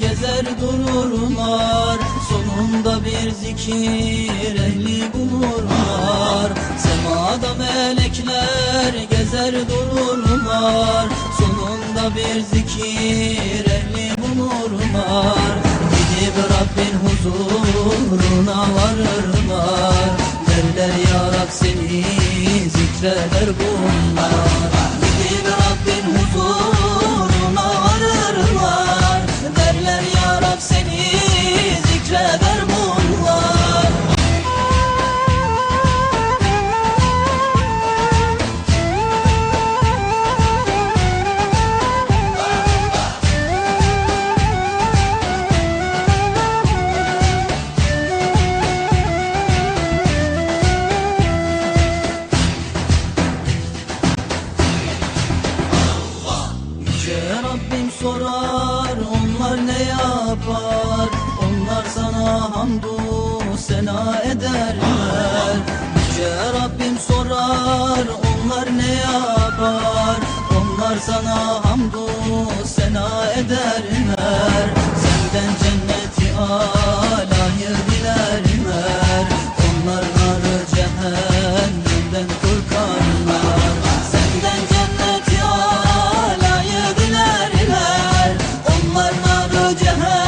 gezer dururlar Sonunda bir zikir ehli bulurlar. Semada melekler gezer dururlar Sonunda bir zikir ehli bulurlar. Gidip Rabbin huzuruna varırlar. Derler ya Rab seni zikreder bunlar. Gidip Rabbin huzuruna sorar onlar ne yapar? Onlar sana hamdu sena ederler. Yüce Rabbim sorar onlar ne yapar? Onlar sana hamdu sena ederler. Senden cenneti 结合。